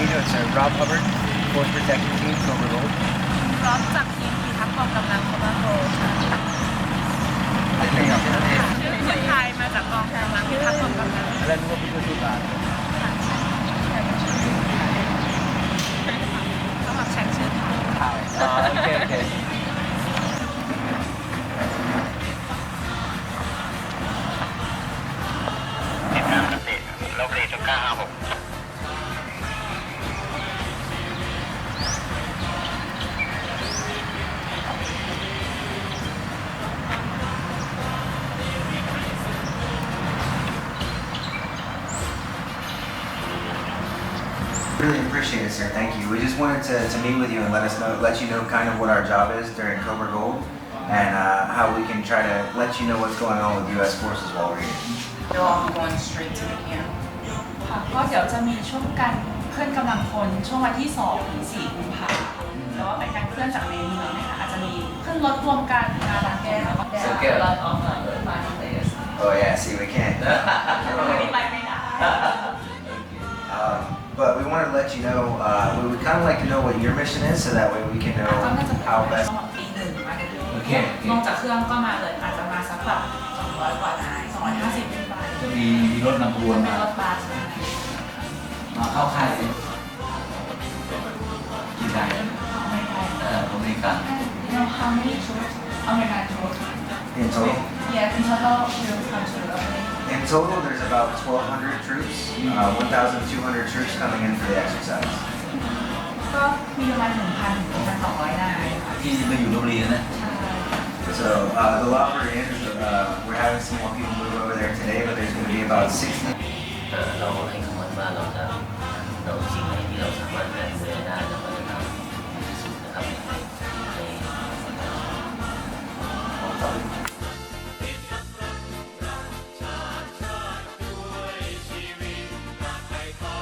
you doing, sir? Rob Hubbard, Force Protection Team, Cobra Gold. พร้อมจากทีมพิทักษ์กองกำลังคอมมานโดค่ะ Okay, okay. คนไทยมาจากกองกำลังพิทักษ์กองกำลัง Alam mo dito Really appreciate it, sir. Thank you. We just wanted to, to meet with you and let us know, let you know kind of what our job is during Cobra Gold and uh, how we can try to let you know what's going on with U.S. forces while we're here. They'll all be going straight to the camp. ค่ะก็เดี๋ยวจะมีช่วงการเคลื่อนกำลังพลช่วงวันที่2ถึง4กุมภาพันธ์แต่ว่าเป็นการเคลื่อนจากในเมืองนะคะอาจจะมีขึ้นรถรวมกันมาบางแก้วแล้วก็ So get a lot of uh, the final players. Oh yeah, see, we can't. Let you know. Uh, we would kind of like to know what your mission is, so that way we can ก็น่าจะ know เป็น how best. ปีหนึ่งมาเรื่อยโอเคๆนอกจากเครื่องก็มาเลยอาจจะมาสักแบบ200 กว่านาย250ขึ้นไปจะมีมีรถนำขบวนเป็นมา รถบัสมาเข้าค่ายสิกี่นายไม่ไทยเอออเมริกัน No, how many troops? American troops. In total, Yes, in total, we'll come to the in total, there's about 1,200 troops, uh, 1,200 troops coming in for the exercise. ก็มีประมาณ1,000ถึง1,200นายค่ะ ที่มาอยู่ลบบุรีนะ ใช่ So uh, the law we're in, uh, we're having some more people move over there today, but there's going to be about 60. เอ่อเราให้คำมั่นว่าเราจะเราสิ่งไหน